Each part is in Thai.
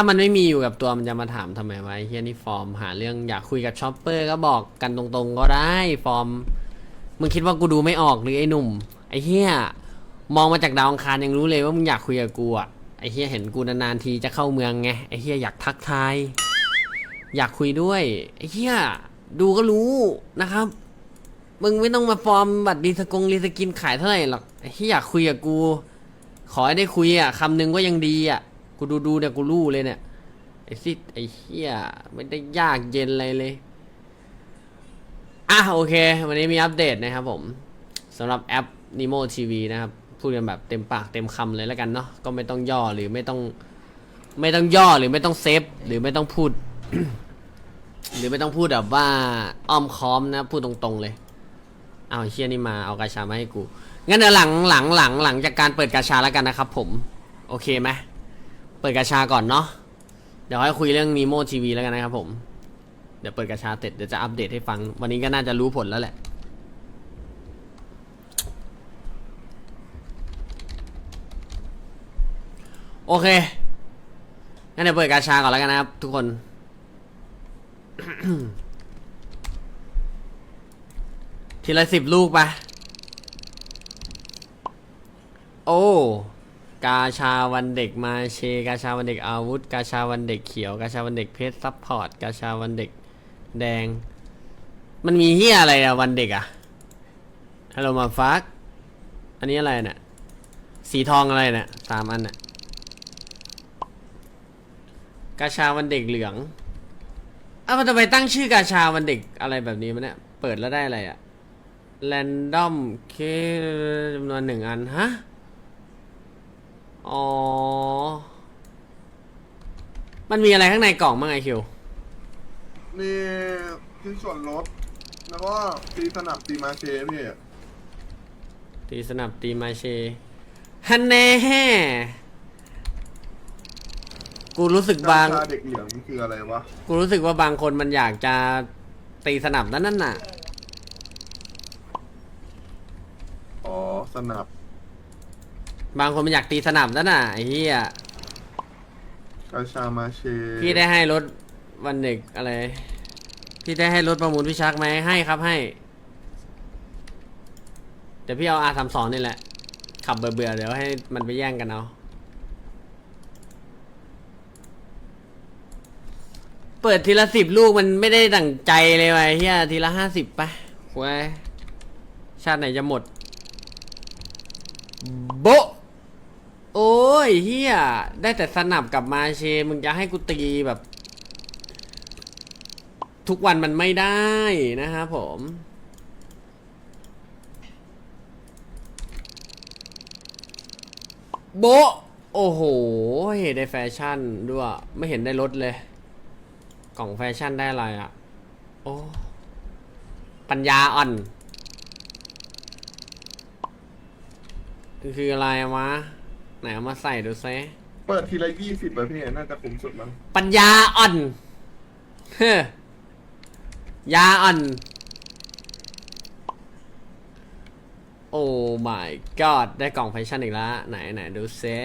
ถ้ามันไม่มีอยู่กับตัวมันจะมาถามทำไมวะไอ้เฮียนี่ฟอร์มหาเรื่องอยากคุยกับช็อปเปอร์ก็บอกกันตรงๆก็ได้ฟอร์ม มึงคิดว่ากูดูไม่ออกหรือไอ้หนุ่ม ไอ้เฮียมองมาจากดาวอังคารยังรู้เลยว่ามึงอยากคุยกับกูอะไอ้เฮียเห็นกูนานๆทีจะเข้าเมืองไงไอ้เฮียอยากทักทาย อยากคุยด้วย ไอ้เฮียดูก็รู้นะครับ มึงไม่ต้องมาฟอร์มบัตรดีสกงรีสกินขายเท่าไหร่หรอกไอ้ที่อยากคุยกับกู ขอให้ได้คุยอะคำหนึ่งก็ยังดีอะ กูดูดูเนี่ยกูรู้เลยเนี่ยไอ้ซิไอ้เฮียไม่ได้ยากเย็นอะไรเลยอะโอเค วันนี้มีอัปเดตนะครับผมสำหรับแอป Nemo TV นะครับ พูดกันแบบเต็มปากเต็มคำเลยแล้วกันเนาะก็ไม่ต้องย่อหรือไม่ต้องไม่ต้องย่อหรือไม่ต้องเซฟหรือไม่ต้องพูด หรือไม่ต้องพูดแบบว่าอ้อมค้อมนะพูดตรงๆเลย เอาเชี่ยนี่มาเอากาชามาให้กู งั้นเดี๋ยวหลังหลังหลังหลังจากการเปิดกาชาแล้วกันนะครับผม โอเคไหม เปิดกาชาก่อนเนาะ เดี๋ยวให้คุยเรื่องนีโมทีวีแล้วกันนะครับผม เดี๋ยวเปิดกาชาเสร็จเดี๋ยวจะอัปเดตให้ฟัง วันนี้ก็น่าจะรู้ผลแล้วแหละ โอเค งั้นเดี๋ยวเปิดกาชาก่อนแล้วกันนะครับทุกคน ทีละสิบลูกไป โอ้ กาชาวันเด็กมาเช กาชาวันเด็กอาวุธ กาชาวันเด็กเขียว กาชาวันเด็กเพชรซัพพอร์ต กาชาวันเด็กแดง มันมีเฮียอะไรอะวันเด็กอะฮัลโหลมาฟัก อันนี้อะไรเนี่ย สีทองอะไรเนี่ยสามอันน่ะกาชาวันเด็กเหลืองอ้าวมันทำไมตั้งชื่อกาชาวันเด็กอะไรแบบนี้มันเนี่ย เปิดแล้วได้อะไรอะแรนดอมเคจำนวนหนึ่งอัน ฮะ อ๋อ มันมีอะไรข้างในกล่องบ้างไอคิว มีชิ้นส่วนลดแล้วก็ตีสนับตีมาเชพี่ตีสนับตีมาเชฮันแน่กูรู้สึกบางชาเด็กเหลืองมันคืออะไรวะ กูรู้สึกว่าบางคนมันอยากจะตีสนับนั่นนั่นน่ะ อ๋อ สนับ บางคนมันอยากตีสนับนั่นน่ะไอ้เหี้ยกาชามาเชพี่ได้ให้รถวันเด็กอะไร พี่ได้ให้รถประมูลพี่ชักไหมให้ครับให้ เดี๋ยวพี่เอาอาสามสองนี่แหละ ขับเบื่อๆเดี๋ยวให้มันไปแย่งกันเอา เปิดทีละสิบลูกมันไม่ได้ดั่งใจเลยว่ะไอ้เฮียทีละห้าสิบไปหวยชาติไหนจะหมดโบะโอ้ ยเฮียได้แต่สนับกับมาเช มึงจะให้กูตีแบบ ทุกวันมันไม่ได้นะครับผม โบโอ้โหได้แฟชั่นด้วย ไม่เห็นได้ลดเลย กล่องแฟชั่นได้อะไรอะ โอ้ ปัญญาอ่อน คืออะไรวะ ไหนเอามาใส่ดูซิเปิดทีละยี่สิบไปพี่น่าจะคุ้มสุดมั้งปัญญาอ่อนเฮ้ยาอ่อน โอ้ my god ได้กล่องแฟชั่นอีกแล้วไหนไหนดูซิ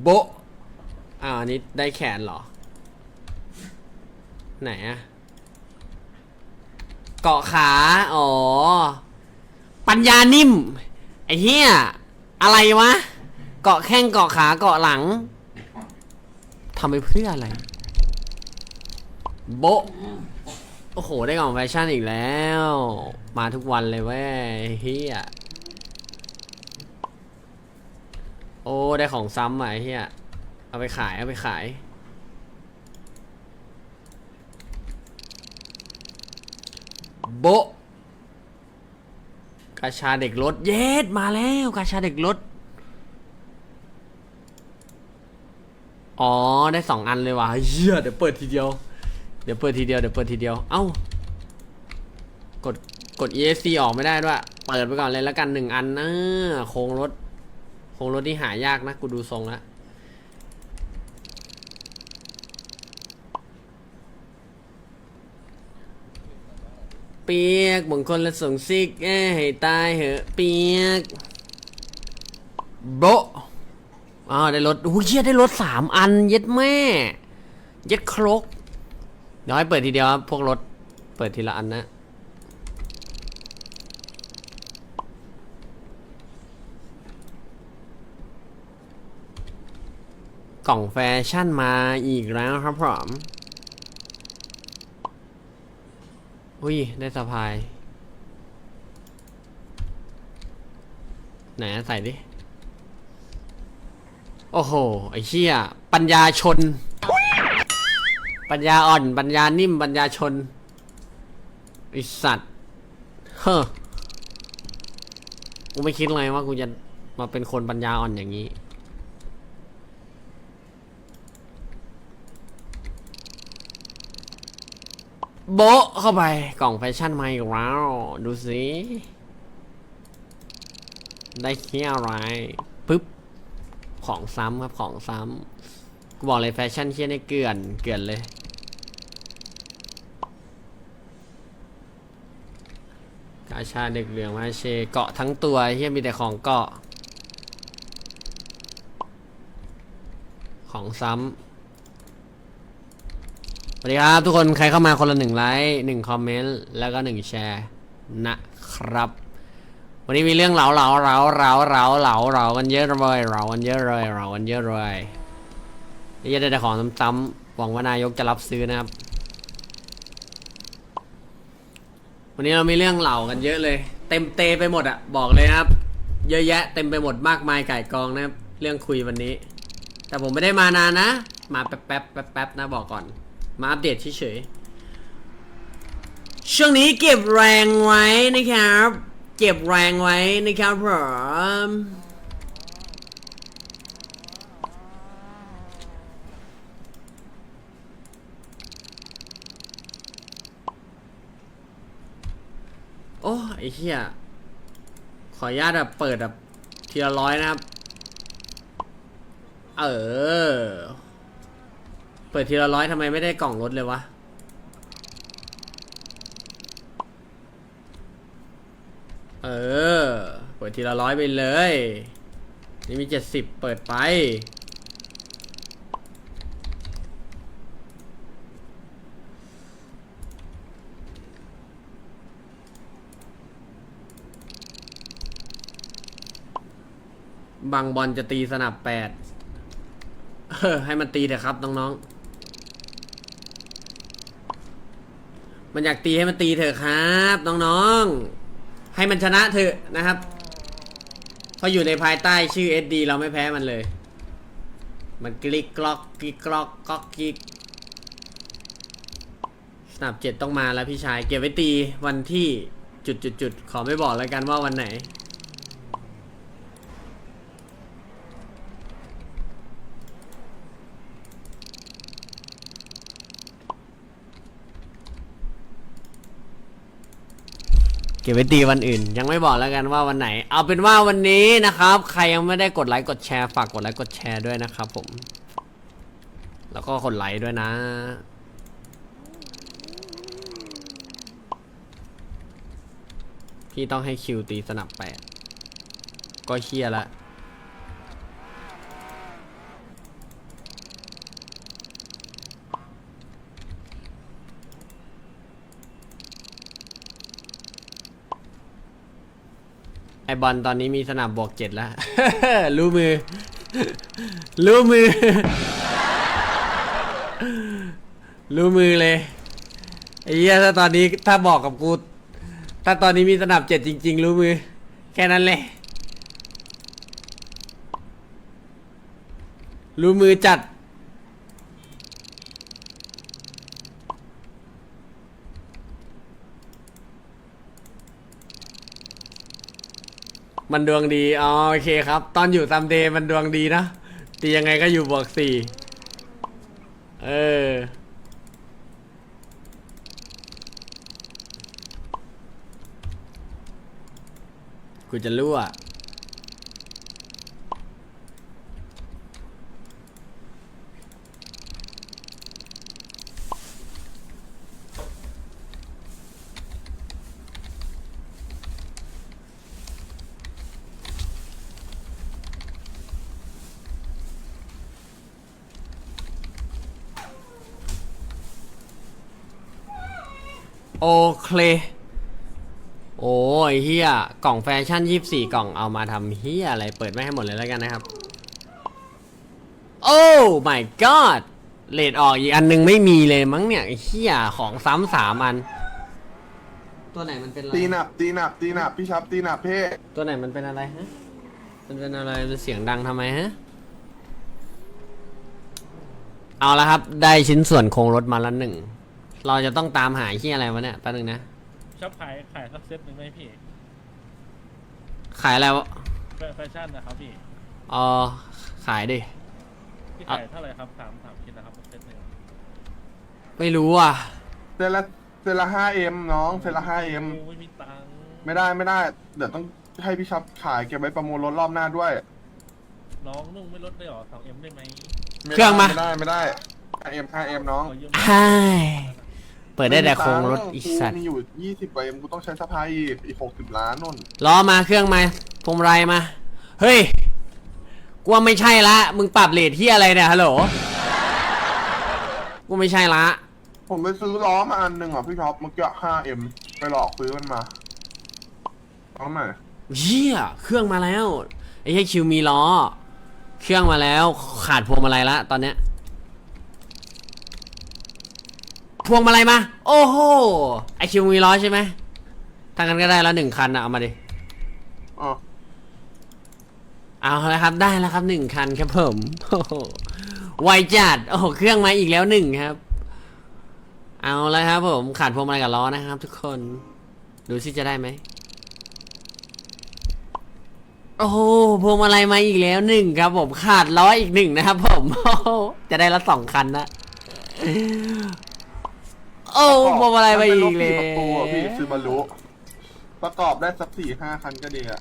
โบะอ้าวอันนี้ได้แขนเหรอ ไหนอะเกาะขา อ๋อ ปัญญานิ่ม ไอ้เหี้ย อะไรวะ เกาะแข้งเกาะขาเกาะหลังทำไปเพื่ออะไร โบโอ้โห ได้กล่องแฟชั่นอีกแล้ว มาทุกวันเลยเว้ยเฮียโอ้ ได้ของซ้ำอะไอ้เฮียเอาไปขาย เอาไปขาย โบ กาชาเด็กรถเย็ดมาแล้วกาชาเด็กรถอ๋อได้สองอันเลยว่ะเฮียเดี๋ยวเปิดทีเดียว เดี๋ยวเปิดทีเดียวเดี๋ยวเปิดทีเดียว เอ้ากดกด ESC ออกไม่ได้ด้วย เปิดไปก่อนเลยแล้วกันหนึ่งอันนะโครงรถ โครงรถที่หายากนะ กูดูทรงแล้ว ปียกบางคนละส่งซิกเอ้ให้ตายเหอะเปียกโบะอ๋อได้รถโอ้ยเหี้ยได้รถสามอัน เย็ดแม่ เย็ดครกเดี๋ยวให้เปิดทีเดียวครับพวกรถ เปิดทีละอันนะกล่องแฟชั่นมาอีกแล้วครับผม อุ้ย ได้สะพาย ไหนใส่ดิ โอ้โห ไอ้เชี่ยปัญญาชน ปัญญาอ่อน ปัญญานิ่ม ปัญญาชนไอสัตว์ เฮ้อ กูไม่คิดเลยว่ากูจะมาเป็นคนปัญญาอ่อนอย่างนี้ โบะเข้าไปกล่องแฟชั่นมาอีกแล้วดูสิได้เคี้ยอะไรปึ๊บของซ้ำครับของซ้ำกูบอกเลยแฟชั่นเคี้ยได้เกลื่อนเกลื่อนเลย กาชาเด็กเหลืองมาเชเกาะทั้งตัวเฮียมีแต่ของเกาะ ของซ้ำ สวัสดีครับ ทุกคนใครเข้ามาคนละหนึ่งไลค์หนึ่งคอมเมนต์แล้วก็หนึ่งแชร์นะครับ วันนี้มีเรื่องเหลาเหลาเหลาเหลาเหลาเหลาเหลากันเยอะเลยเหลากันเยอะเลยเหลากันเยอะเลยนี่จะได้แต่ของซ้ำๆหวังว่านายกจะรับซื้อนะครับ วันนี้เรามีเรื่องเหล่ากันเยอะเลย เต็มเตไปหมดอะบอกเลยครับ เยอะแยะเต็มไปหมดมากมายไก่กองนะครับเรื่องคุยวันนี้ แต่ผมไม่ได้มานานนะ มาแป๊บแป๊บแป๊บแป๊บนะบอกก่อน มาอัปเดตเฉยๆช่วงนี้เก็บแรงไว้นะครับ เก็บแรงไว้นะครับผมโอ้ไอ้เหี้ย ขออนุญาตแบบเปิดแบบทีละร้อยนะครับ เออ เปิดทีละร้อยทำไมไม่ได้กล่องรถเลยวะ เออ เปิดทีละร้อยไปเลย นี่มีเจ็ดสิบเปิดไป บางบอลจะตีสนับแปดเออให้มันตีเถอะครับน้องๆ มันอยากตีให้มันตีเถอะครับ น้องๆ ให้มันชนะเถอะนะครับเพราะอยู่ในภายใต้ชื่อ SD เราไม่แพ้มันเลย มันกลิกกลอกกลิกกลอกก๊อกกิกสนับเจ็ดต้องมาแล้วพี่ชาย เก็บไว้ตีวันที่จุดจุดจุดๆๆขอไม่บอกแล้วกันว่าวันไหน เก็บไว้ตีวันอื่น ยังไม่บอกแล้วกันว่าวันไหน เอาเป็นว่าวันนี้นะครับ ใครยังไม่ได้กดไลค์กดแชร์ฝากกดไลค์กดแชร์ด้วยนะครับผม แล้วก็กดไลค์ด้วยนะพี่ต้องให้คิวตีสนับแปดก็เชียละ ไอบอลตอนนี้มีสนามบวกเจ็ดแล้ว รู้มือ รู้มือ รู้มือเลยไอ้เหี้ยถ้าตอนนี้ถ้าบอกกับกู ถ้าตอนนี้มีสนามเจ็ดจริง ๆ รู้มือ แค่นั้นเลยรู้มือจัด มันดวงดี อ๋อโอเคครับ ตอนอยู่ซัมเดย์มันดวงดีนะ ตียังไงก็อยู่บวกสี่เออ กูจะรู้อ่ โอเค โอ้ยเฮียกล่องแฟชั่นยี่สี่กล่องเอามาทำเฮียอะไรเปิดไม่ให้หมดเลยแล้วกันนะครับ โอ้ my god เลดออกอีกอันนึงไม่มีเลยมั้งเนี่ยไอ้เฮียของซ้ำสามอัน ตัวไหนมันเป็นอะไรตีหนับตีหนับตีหนับพี่ชับตีหนับเพ่ตัวไหนมันเป็นอะไรฮะมันเป็นอะไรมันเสียงดังทำไมฮะเอาละครับ ได้ชิ้นส่วนโครงรถมาละหนึ่ง เราจะต้องตามหาที่อะไรวะเนี่ยแป๊บนึงนะ ชอบขายขายสักเซตหนึ่งไหมพี่ขายอะไรวะแฟแฟชั่นนะครับพี่เออขายดิ พี่อะขายเท่าไหร่ครับสามสามชิ้นนะครับเซตหนึ่งไม่รู้อะ เซตละเซตละห้าเอ็มน้องเซตละห้าเอ็มโไม่มีตังค์ไม่ได้ไม่ได้ เดี๋ยวต้องให้พี่ชับขายเก็บไว้ประมูลรถรอบหน้าด้วยน้องนุ่งไม่ลดได้หรอสองเอ็มได้ไหมไม่เครื่องมา ไม่ได้ไม่ได้ห้าเอ็มห้าเอ็มน้อง ขอยืมใช่ เปิดได้แต่โครงรถอีกสัตกูว์มีอยู่ยี่สิบกว่าเอ็มกูต้องใช้สะพายอีกอีกหกสิบล้านนู่นล้อมาเครื่องมาพวงมาลัยมา เฮ้ยกูว่าไม่ใช่ละ มึงปรับเลทที่อะไรเนี่ยฮัลโหลกูไม่ใช่ละ ผมไปซื้อล้อมาอันหนึ่งอะพี่ท็อปเมื่อกี้ห้าเอ็มไปหลอกซื้อมันมาเอาใหม่เฮียเครื่องมาแล้ว ไอ้เหี้ยคิวมีล้อ เครื่องมาแล้ว ขาดพวงมาลัยละตอนเนี้ย พวงมาลัยมา โอ้โห ไอคิวมีล้อใช่ไหมทางกันก็ได้แล้วหนึ่งคันอะเอามาดิ อ๋อเอาแล้วครับได้แล้วครับหนึ่งคันครับผมโอ้โหไวจัดโอ้โหเครื่องมาอีกแล้วหนึ่งครับ เอาแล้วครับผมขาดพวงมาลัยกับล้อนะครับ ทุกคน ดูสิจะได้ไหมโอ้โหพวงมาลัยมาอีกแล้วหนึ่งครับผมขาดล้ออีกหนึ่งนะครับ ผมโอ้โหจะได้ละสองคันนะ โอ้พวงมาลัยมาอีกนแล้เป็นรถสี่ประตูอะพี่วซื้อมารุประกอบได้สักสี่ห้าคันก็ดีอะ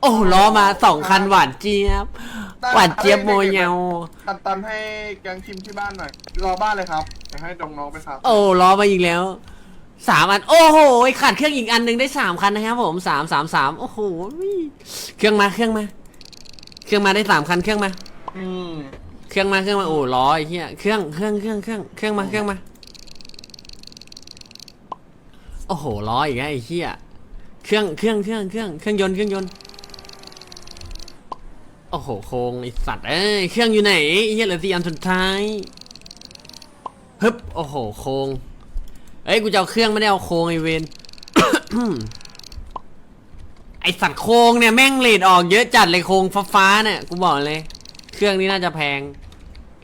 โอ้ล้อมาสองคันหวานเจี๊ยบ หวานเจี๊ยบโมเยาตันตันให้แกงคิมที่บ้านหน่อย รอบ้านเลยครับจะให้ดงน้องไปครับ โอ้ล้อมาอีกแล้วสามอัน โอ้โหขาดเครื่องอีกอันหนึ่งได้สามคันนะครับผมสามสามสามโอ้โหเครื่องมาเครื่องมา เครื่องมาได้สามคันเครื่องมา อืม เครื่องมาเครื่องมาโอ้ล้อไอ้เหี้ยเครื่องเครื่องเครื่องเครื่องเครื่องมาเครื่องมาโอ้โหล้ออีกแล้วไอ้เหี้ยเครื่องเครื่องเครื่องเครื่องเครื่องยนต์เครื่องยนต์โอ้โหโครงไอสัตว์เอ้ยเครื่องอยู่ไหนไอ้เหี้ยเหลือสี่อันสุดท้ายฮึบโอ้โหโครงเอ้ยกูจะเอาเครื่องไม่ได้เอาโครงไอเวนไอสัตว์โครงเนี่ยแม่งเลดออกเยอะจัดเลยโครงฟ้าๆเนี่ยกูบอกเลย เครื่องนี้น่าจะแพง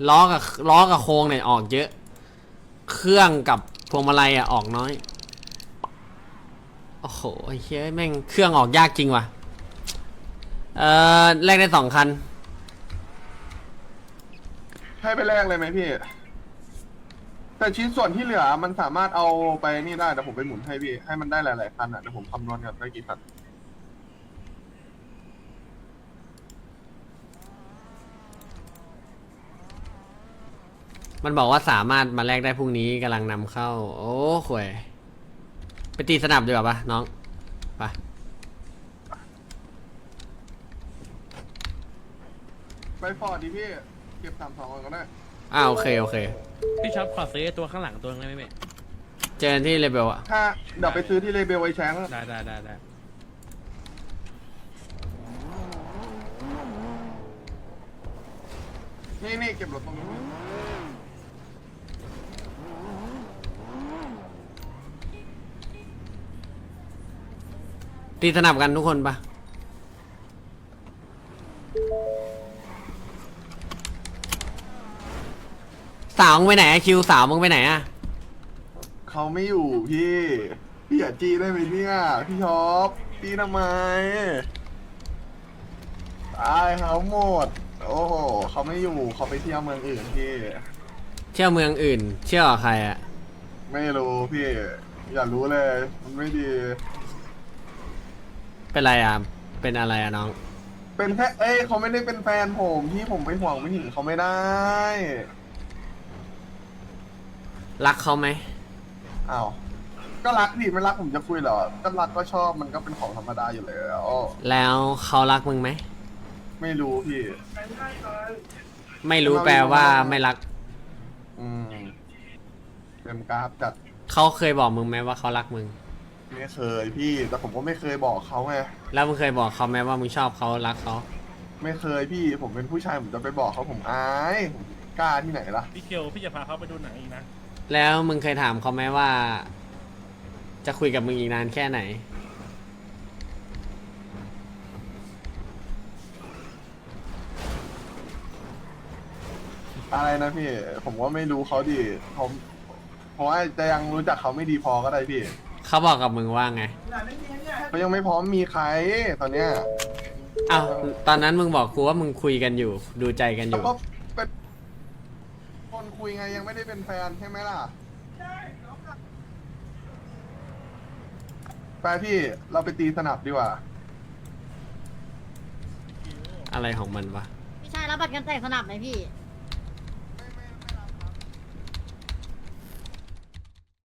ล้อกับล้อกับโครงเนี่ยออกเยอะ เครื่องกับพวงมาลัยอะออกน้อย โอ้โหเฮ้ยแม่งเครื่องออกยากจริงว่ะ เอ่อแลกได้สองคัน ให้ไปแลกเลยไหมพี่ แต่ชิ้นส่วนที่เหลือมันสามารถเอาไปนี่ได้เดี๋ยวผมไปหมุนให้พี่ ให้มันได้หลายๆคันอะเดี๋ยวผมคำนวณกันได้กี่คัน มันบอกว่าสามารถมาแลกได้พรุ่งนี้กำลังนำเข้า โอ้ข่วย ไปตีสนับดีกว่าปะน้องไปไปฟอร์ดดิพี่ เก็บสามสองก่อนก็ได้อ่าโอเค โอเค พี่ช็อปขอซื้อตัวข้างหลังตัวนึงได้ไหมเมเจอกันที่เลเบลอะถ้าเดี๋ยวไปซื้อที่เลเบลไอแชงได้ได้ได้ได้นี่นี่เก็บรถตรงนี้ ตีสนับกันทุกคนปะสาวมึงไปไหนอะคิวสาวมึงไปไหนอะเขาไม่อยู่พี่ พี่อย่าจี้ได้ไหมเนี่ยพี่ช็อปจี้ทำไมตายเขาหมด โอ้โหเขาไม่อยู่เขาไปเที่ยวเมืองอื่นพี่ เที่ยวเมืองอื่น เที่ยวกับใครอะไม่รู้พี่ อย่ารู้เลย มันไม่ดี เป็นไรอะเป็นอะไรอะน้อง เป็นแค่เอ้ยเขาไม่ได้เป็นแฟนผมพี่ผมไปห่วงไม่ถึงเขาไม่ได้ รักเขาไหม อ้าว ก็รักดิไม่รักผมจะคุยเหรอ ก็รักก็ชอบมันก็เป็นของธรรมดาอยู่แล้วแล้วเขารักมึงไหม ไม่รู้พี่ ไม่รู้แปลว่าไม่รัก อืมเต็มกราฟจัดเขาเคยบอกมึงไหมว่าเขารักมึง ไม่เคยพี่แต่ผมก็ไม่เคยบอกเขาไงแล้วมึงเคยบอกเขาไหมว่ามึงชอบเขารักเขาไม่เคยพี่ผมเป็นผู้ชายผมจะไปบอกเขาผมอายผมกล้าที่ไหนล่ะ พี่เกียวพี่จะพาเขาไปดูหนังอีกนะ แล้วมึงเคยถามเขาไหมว่า จะคุยกับมึงอีกนานแค่ไหน อะไรนะพี่ ผมว่าไม่รู้เขาดิผมเพราะว่าจะยังรู้จักเขาไม่ดีพอก็ได้พี่ เขาบอกกับมึงว่าไงเขายังไม่พร้อมมีใครตอนเนี้ยอ้าวตอนนั้นมึงบอกกูว่ามึงคุยกันอยู่ ดูใจกันอแล้วยู่ ก็เป็นคนคุยไงยังไม่ได้เป็นแฟนใช่ไหมล่ะไปพี่เราไปตีสนับดีกว่า อะไรของมันวะ พี่ชายรับบัตรกันแตกสนับไหมพี่